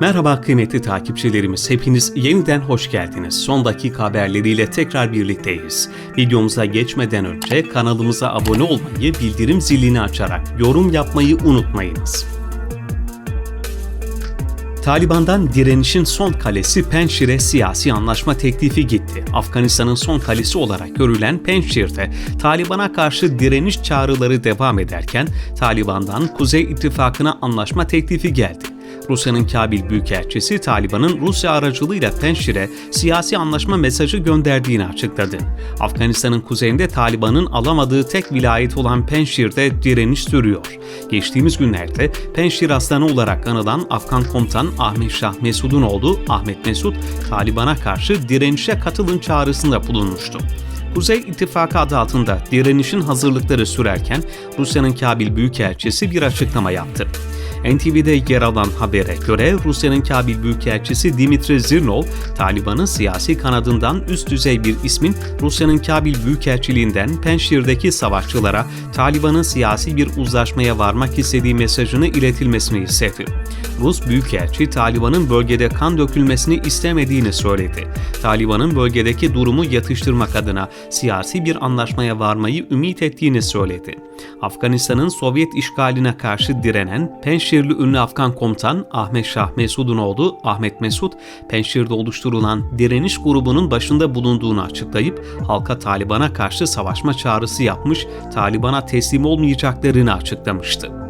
Merhaba kıymetli takipçilerimiz, hepiniz yeniden hoş geldiniz. Son dakika haberleriyle tekrar birlikteyiz. Videomuza geçmeden önce kanalımıza abone olmayı, bildirim zilini açarak yorum yapmayı unutmayınız. Taliban'dan direnişin son kalesi Penşir'e siyasi anlaşma teklifi gitti. Afganistan'ın son kalesi olarak görülen Penşir'de Taliban'a karşı direniş çağrıları devam ederken Taliban'dan Kuzey İttifakı'na anlaşma teklifi geldi. Rusya'nın Kabil Büyükelçisi Taliban'ın Rusya aracılığıyla Penşir'e siyasi anlaşma mesajı gönderdiğini açıkladı. Afganistan'ın kuzeyinde Taliban'ın alamadığı tek vilayet olan Penşir'de direniş sürüyor. Geçtiğimiz günlerde Penşir Aslanı olarak anılan Afgan komutan Ahmet Şah Mesud'un oğlu Ahmet Mesud, Taliban'a karşı direnişe katılın çağrısında bulunmuştu. Kuzey İttifakı adı altında direnişin hazırlıkları sürerken Rusya'nın Kabil Büyükelçisi bir açıklama yaptı. NTV'de yer alan habere göre Rusya'nın Kabil Büyükelçisi Dimitri Zirnov, Taliban'ın siyasi kanadından üst düzey bir ismin Rusya'nın Kabil Büyükelçiliğinden Penşir'deki savaşçılara Taliban'ın siyasi bir uzlaşmaya varmak istediği mesajını iletilmesini istedi. Rus Büyükelçi Taliban'ın bölgede kan dökülmesini istemediğini söyledi. Taliban'ın bölgedeki durumu yatıştırmak adına siyasi bir anlaşmaya varmayı ümit ettiğini söyledi. Afganistan'ın Sovyet işgaline karşı direnen Penşirli ünlü Afgan komutan Ahmet Şah Mesud'un oğlu Ahmet Mesud, Penşir'de oluşturulan direniş grubunun başında bulunduğunu açıklayıp halka Taliban'a karşı savaşma çağrısı yapmış, Taliban'a teslim olmayacaklarını açıklamıştı.